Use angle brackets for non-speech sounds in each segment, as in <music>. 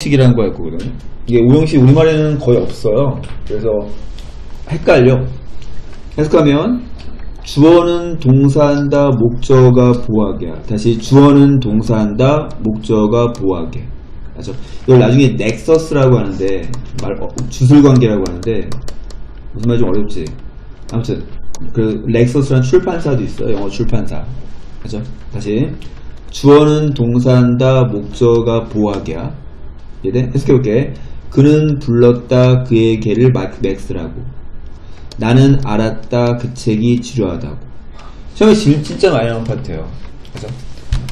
식이라는 거할 거거든요. 이게 오형식 우리말에는 거의 없어요. 그래서 헷갈려. 해석하면 주어는 동사한다 목적어가 보호하게야. 다시 주어는 동사한다 목적어가 보호하게. 맞죠? 이걸 나중에 넥서스라고 하는데 말 어, 주술 관계라고 하는데 무슨 말 좀 어렵지. 아무튼 그 렉서스라는 출판사도 있어요. 영어 출판사. 그죠? 다시 주어는 동사한다 목적어가 보호하게야. 이해돼? 해석해볼게. 그는 불렀다 그의 개를 맥스라고. 나는 알았다 그 책이 지루하다고. 처음에 진, 진짜 많이 나온 파트예요. 그죠?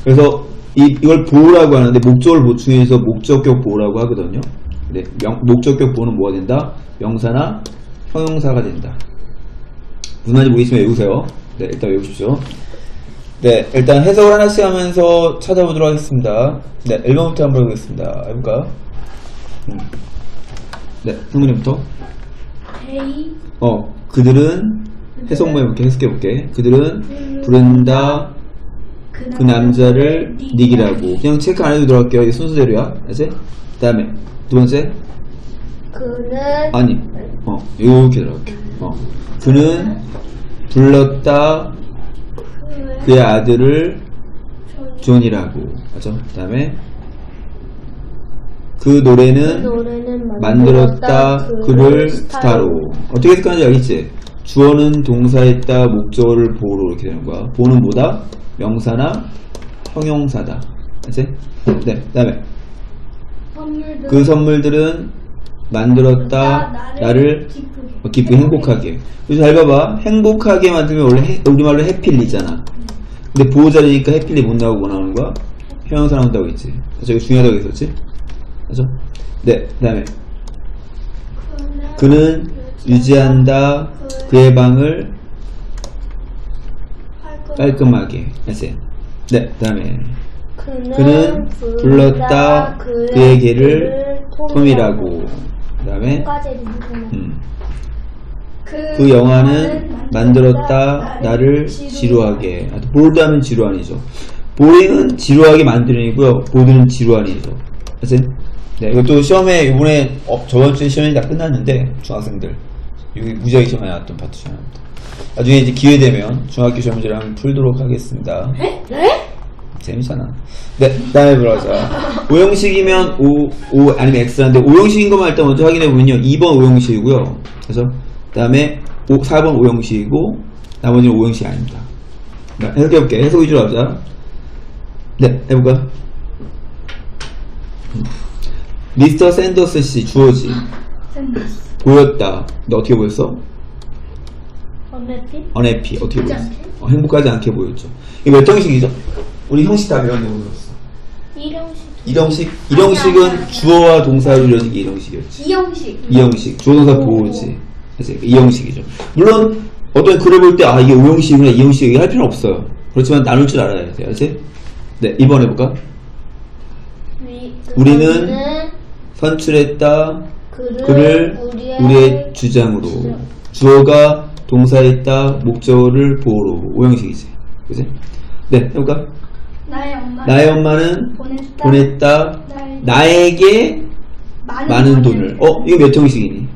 그래서 이, 이걸 보호라고 하는데 목적을 보충해서 목적격 보호라고 하거든요. 근데 명- 목적격 보호는 뭐가 된다? 명사나 형용사가 된다. 무슨 말인지 모르겠으면 외우세요. 네, 일단 외우십시오. 네, 일단 해석을 하나씩 하면서 찾아보도록 하겠습니다. 네, 1번부터 한번 해보겠습니다. 해볼까요? 음. 네, 성문이부터. They 어, 그들은 해석만 해볼게, 해석해볼게. 그들은 부른다 그 남자를 닉이라고. 그냥 체크 안 해도 들어갈게요. 이게 순서대로야. 알지? 그 다음에, 두 번째. 그는 아니, 어, 이렇게 들어갈게. 어, 그는 불렀다 그의 아들을 존이라고. 맞죠? 그 다음에, 그 노래는 노래는 만들었다 그를 스타로 어떻게 해석하는지 알겠지? 주어는 동사했다 목적어를 보호로 이렇게 되는 거야 보는 뭐다? 명사나 형용사다 알지? 네 그 다음에 선물들 그 선물들은 만들었다 나를 어, 기쁘게 행복하게 그래서 잘 봐봐 행복하게 만들면 원래 해- 우리말로 해필리잖아 근데 보호자리니까 해필리 못 나오고 뭐 나오는 거야? 형용사 나온다고 했지 이거 중요하다고 했었지? 맞죠? 네, 그 다음에 그는 유지한다. 그의 방을 깔끔하게 했어요. 네, 그 다음에 그는 불렀다. 그의 개를 톰이라고 그 다음에 음, 그 영화는 만들었다. 나를 지루하게. 아, 보드 하면 지루한이죠. 보링은 지루하게 만드는이고요. 보드는 지루한이죠. 그치? 네 이것도 시험에 이번에 어, 저번 주에 시험이 다 끝났는데 중학생들 여기 무지하게 시험에 나왔던 파트 하나입니다 나중에 이제 기회 되면 중학교 시험 문제를 한번 풀도록 하겠습니다 네? 재밌잖아. 네, 다음에 들어가자. <laughs> 오형식이면 O, O 아니면 X인데 오형식인 것만 일단 먼저 확인해 보면요. 2번 오형식이고요. 그래서 다음에 5, 4번 오형식이고 나머지는 오형식이 아닙니다. 네, 해석해 볼게. 해석 위주로 하자. 네, 해볼까? 음. 미스터 샌더스 씨 주어지 보였다. 너 어떻게 보였어? 언레피 언해피 어떻게 보였어? 않게? 어, 행복하지 않게 보였죠. 이게 몇 형식이죠? 우리 형식 다 배웠는데 모르겠어. 이형식 일형식 일형식은 주어와 동사로 이루어진 게 일형식이었지. 이형식 이형식 주어 동사 보호지. 그래서 이형식이죠. 물론 어떤 글을 볼 때 아 이게 오형식이구나 이형식이 할 필요는 없어요. 그렇지만 나눌 줄 알아야 돼. 알지? 네, 2번 해볼까? 위- 우리는 우리는 선출했다. 그를, 그를 우리의, 우리의 주장으로. 주어가 동사했다. 목적어를 보호로. 오형식이지. 그지? 네, 해볼까? 나의 엄마 나의 엄마는 보냈다, 보냈다. 나에게 많은 돈을. 어 이거 몇 형식이니?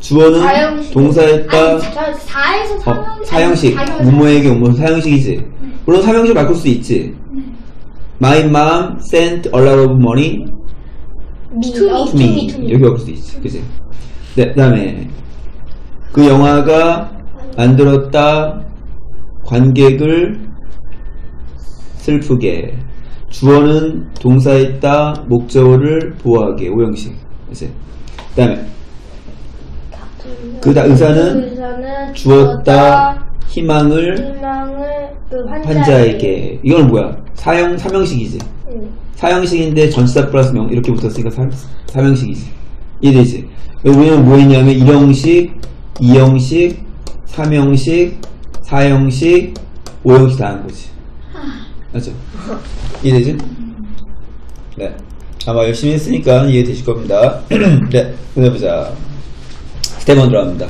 주어는 사형식. 동사했다. 아니, 저 4에서 어, 사형식. 무모에게 무모 사형식이지. 물론 사형식 바꿀 수 있지. My mom sent a lot of money 투미 to me 여기 바꿀 수 있지 그지 네 그다음에 그 영화가 만들었다 관객을 슬프게. 주어는 동사했다 목적어를 보호하게. 오형식. 그지 그다음에 그다 의사는 의사는 주었다 희망을 희망을 그 환자에게, 환자에게. 이건 뭐야? 사형 삼형식이지. 응. 사형식인데 전치사 플러스 명 이렇게 붙었으니까 사, 사형식이지. 이해되지? 우리는 뭐 했냐면 1형식 2형식 3형식 4형식 5형식 다 한 거지. 맞죠? 이해되지? 네. 아마 열심히 했으니까 이해되실 겁니다. <clears throat> 네. 보내보자. 스텝 1 들어갑니다.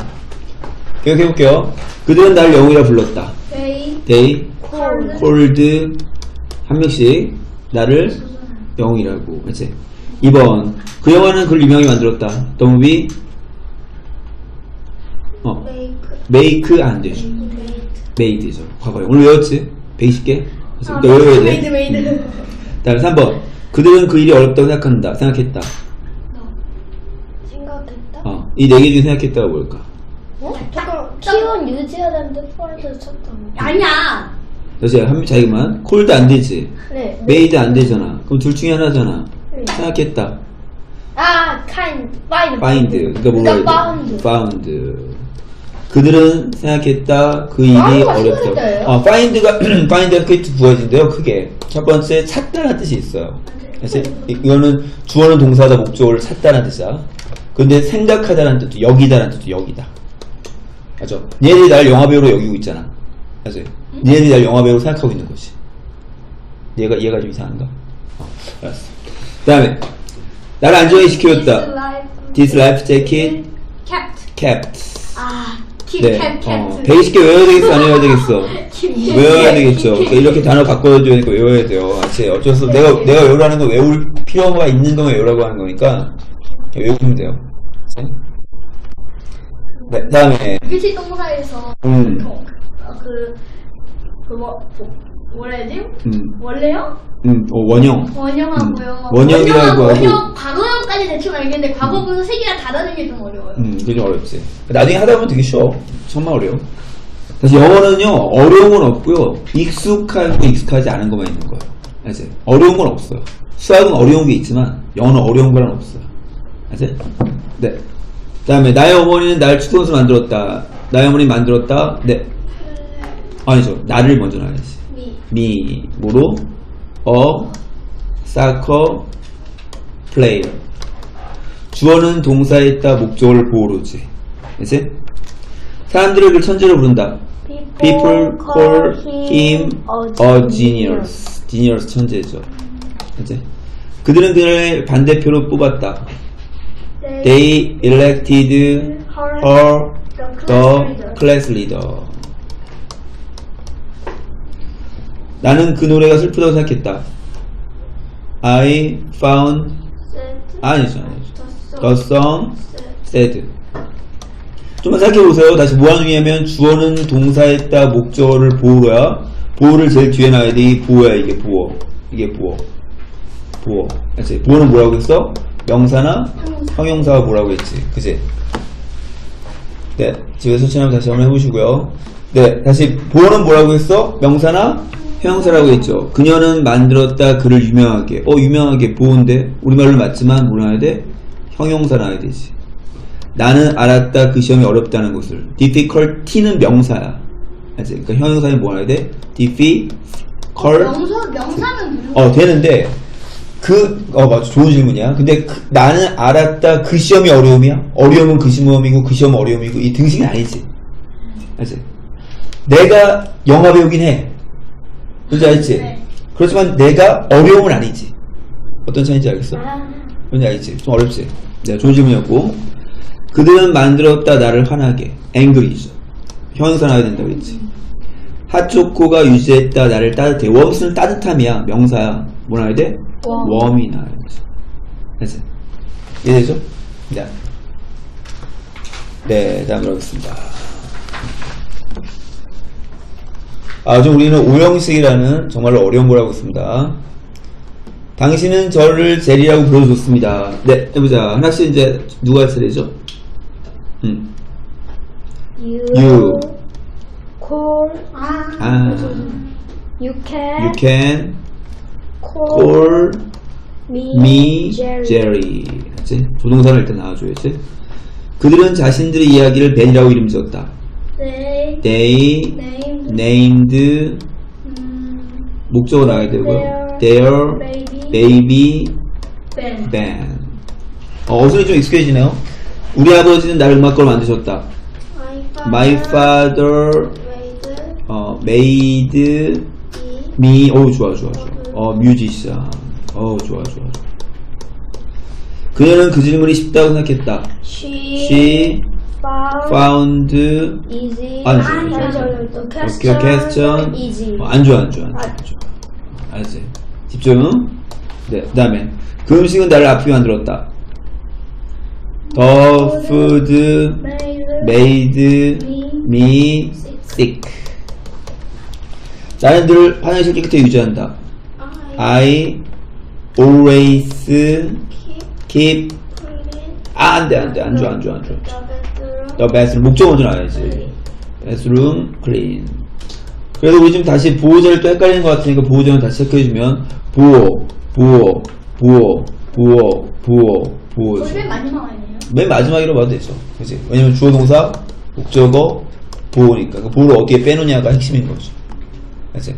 기억해볼게요. 그들은 날 영웅이라 불렀다. They called called 한 명씩 나를 영웅이라고 그치? 2번. 그 영화는 그걸 유명하게 만들었다. The movie, 어, 메이크. make 안 되죠. 메이크. made죠. 과거에. 오늘 외웠지? 120개? 그래서 이거 외워야 돼. 메이드 메이드. 다음 3번. 그들은 그 일이 어렵다고 생각한다. 생각했다. 생각했다. 어, 이 네 개 중에 생각했다가 뭘까? 어? 잠깐 키원 유지하는데 폴드 쳤다. 아니야. 다시 한 자기만. 콜드 안 되지. 네. 메이드 안 되잖아. 그럼 둘 중에 하나잖아. 네. 생각했다. 아, kind, find. find. 그러니까 뭐가 found. found. 그들은 생각했다. 그 일이 find가 어렵다. 생각했다예요? 어, find가 find가 크게 부어진대요. 크게. 첫 번째 찾다는 뜻이 있어요. 그래서 이- 이거는 주어는 동사다 목적어를 찾다는 뜻이야. 근데 생각하다는 뜻도 여기다라는 뜻도 여기다. 맞죠? 얘네들이 날 영화배우로 여기고 있잖아. 맞아요? 얘네들이 날 영화배우로 생각하고 있는 거지. 얘가 얘가 좀 이상한가? 어, 알았어. 그 다음에 나를 안전하게 지켜줬다. This life jacket kept. kept. 아, keep, 네. kept, 어, kept. 120개 외워야 되겠어, 안 외워야 되겠어? <laughs> 외워야 되겠죠. 그러니까 이렇게 단어 바꿔줘야 되니까 외워야 돼요. 아치 어쩔 수 없어. 내가, 내가 외우라는 건 외울 필요가 있는 거면 외우라고 하는 거니까 외우면 돼요. 네, 다음에, 일시 동사에서 음. 보통 어, 그, 그 뭐, 뭐, 뭐라 해야 지 음, 원래요? 음, 어, 원형. 원형하고요. 음. 원형이라고 원형하고 하고. 원형, 과거형까지 대충 알겠는데 과거분은 세 개가 다르는 게 좀 어려워요. 음, 그게 좀 어렵지. 나중에 하다 보면 되게 쉬워. 정말 어려워. 그래서 영어는요, 어려운 건 없고요. 익숙하고 익숙하지 않은 것만 있는 거예요. 알지? 어려운 건 없어요. 수학은 어려운 게 있지만, 영어는 어려운 거는 없어요. 알지? 네. 그 다음에, 나의 어머니는 날 축구선수 만들었다. 나의 어머니 만들었다. 네. 아니죠. 나를 먼저 나야지. 미, 미, 뭐로? 어, 사커, 플레이. 주어는 동사에 있다 목적어를 보호로지. 그치? 사람들을 그 천재로 부른다. People call him a genius. genius 천재죠. 그치? 그들은 그를 반대표로 뽑았다. They elected her the class leader. 나는 그 노래가 슬프다고 생각했다. I found 아니죠, 아니죠. The song said. 좀만 생각해 보세요. 다시 뭐 하는 중이냐면 주어는 동사했다 목적어를 보호야. 보호를 제일 뒤에 놔야 돼. 이 보호야 이게 보호. 이게 보호. 보호. 그치? 보호는 뭐라고 했어? 명사나 형용사가 뭐라고 했지? 그치? 네. 집에서 친하면 다시 한번 해보시고요. 네. 다시 보호는 뭐라고 했어? 명사나 형용사라고 했죠. 그녀는 만들었다 그를 유명하게. 어 유명하게 보호인데 우리말로 맞지만 뭐 나와야 돼? 형용사 나와야 되지. 나는 알았다 그 시험이 어렵다는 것을. difficulty는 명사야. 알지? 그러니까 형용사는 뭐 나와야 돼? difficult. 명사, 명사는 무슨 어 되는데 그어 맞아 좋은 질문이야. 근데 그- 나는 알았다 그 시험이 어려움이야. 어려움은 그 시험이고 그 시험은 어려움이고 이 등식이 아니지. 알지? 내가 영화 배우긴 해. 뭔지 알지? 네. 그렇지만 내가 어려움은 아니지. 어떤 차이인지 알겠어? 아, 뭔지 알지? 좀 어렵지? 네, 좋은 질문이었고. 그들은 만들었다 나를 화나게. angry죠. 형용사 나와야 된다고 했지. 핫초코가 유지했다 나를 따뜻해. 웜스는 따뜻함이야. 명사야. 뭐 나와야 돼? 웜. 웜이 나와야지. 됐어. 이해되죠? 네. 네, 다음 으로 하겠습니다. 아, 좀 우리는 오형식이라는 정말로 어려운 걸 하고 있습니다. 당신은 저를 제리라고 불러줬습니다. 네, 해보자. 하나씩 이제 누가 할 차례죠? 음. you, You. call, 아, 아, you can, you can call, call me, me Jerry. Jerry. 그치? 조동사를 일단 나와줘야지. 그들은 자신들의 이야기를 벤이라고 이름 지었다. They, They named, named 음, 목적어 나와야 되고요. Their baby, band. 어, 어순이 좀 익숙해지네요. 우리 아버지는 나를 음악가로 만드셨다. My father made 어, made me. 오 좋아 좋아 좋아. 어 뮤지션. 어 좋아 좋아. 좋아. 그녀는 그 질문이 쉽다고 생각했다. she, She found, easy 아니, 아니, 또 오케이, question, question. easy 어, 안 좋아 안 좋아 안 좋아. 안 좋아. 알지? 집중. 네, 그 다음에 그 음식은 나를 아프게 만들었다. The food made me sick. 나는 늘 화장실 깨끗하게 유지한다. I always keep 아, 안 돼, 안 돼. 안 줘, 안 줘, 안 줘. The bathroom. 목적 먼저 나와야지. bathroom clean. 그래도 우리 지금 다시 보호자를 또 헷갈리는 것 같으니까 보호자는 다시 체크해주면 보호, 보호, 보호, 보호, 보호, 보호. 맨 마지막 아니에요? 맨 마지막으로 봐도 되죠. 그지? 왜냐면 주어 동사, 목적어, 보호니까. 그 보호를 어디에 빼놓냐가 핵심인 거죠. 그지?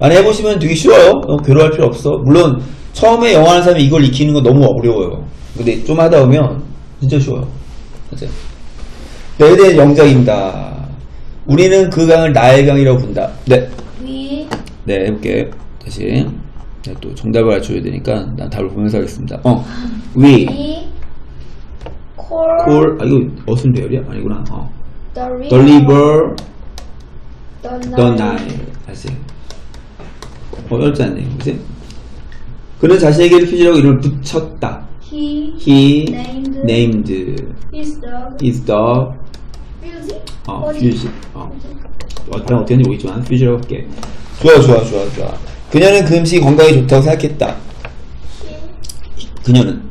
많이 해보시면 되게 쉬워요. 너무 괴로워할 필요 없어. 물론, 처음에 영어 하는 사람이 이걸 익히는 건 너무 어려워요. 근데 좀 하다 보면 진짜 쉬워요. 너 에 대한 영작입니다. 우리는 그 강을 나의 강이라고 부른다. 네. We 네, 해볼게요. 다시. 네, 또 정답을 알려줘야 되니까 난 답을 보면서 하겠습니다. 어. We. we call 콜, 아, 이거 어순 배열이야? 아니구나. 어. the river The river, the the Nile. 다시. 어렵지 않네요. 그치? 그는 자신에게 퓨즈라고 이름을 붙였다. He He named named his dog his dog, Fuzzy. 어? 퓨즈. 어. 어떤 어떻게 하는지 모르겠지만, 퓨즈라고 할게. 좋아, 좋아, 좋아, 좋아. 그녀는 그 음식이 건강에 좋다고 생각했다. 그녀는?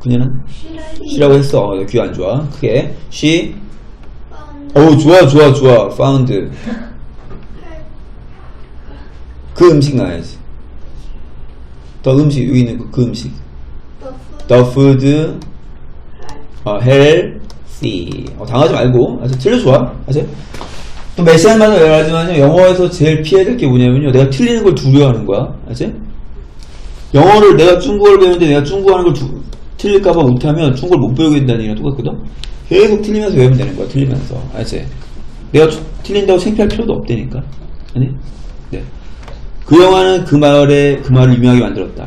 그녀는? She 쉬라고 했어. 어, 귀 안 좋아. 크게. she, 어우, 좋아, 좋아, 좋아. found. 그 음식 나야지. 더 음식, 여기 있는 그, 그 음식. the food The food, 어, healthy. 어, 당하지 말고. 아주 틀려 좋아. 아주. 또 메시안마다 말하지만요, 영어에서 제일 피해야 될게 뭐냐면요, 내가 틀리는 걸 두려워하는 거야. 알지? 영어를 내가 중국어를 배우는데 내가 중국어 하는 걸 두- 틀릴까봐 못하면 중국어를 못 배우게 된다는 얘기랑 똑같거든? 계속 틀리면서 외우면 되는 거야, 틀리면서. 알지? 내가 주- 틀린다고 창피할 필요도 없다니까. 아니? 네. 그 영화는 그 말에, 그 말을 유명하게 만들었다.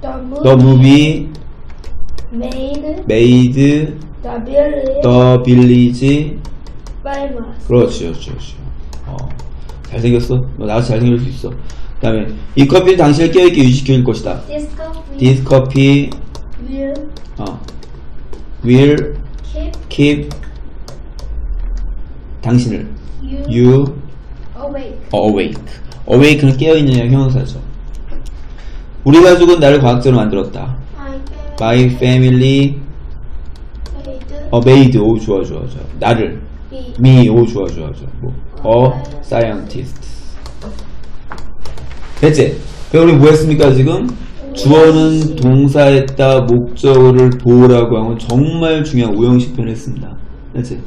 the movie The movie made made the village the village famous. 그렇지 그렇지 그렇지 어, 잘생겼어 너 나도 잘생길 수 있어 그 다음에 이 커피는 당신을 깨어있게 유지시킬 것이다 This coffee This coffee will 어, will keep keep 당신을 you you awake. awake awake는 깨어있는 형용사죠 우리 가족은 나를 과학자로 만들었다 My family 어, made 오 좋아 좋아 좋아. 나를. me me 오 좋아 좋아 좋아. 뭐 a scientist. 됐지? 그럼 우리 뭐 했습니까 지금? 주어는 동사했다 목적어를 보호라고 하면 정말 중요한 오형식 표현을 했습니다. 됐지?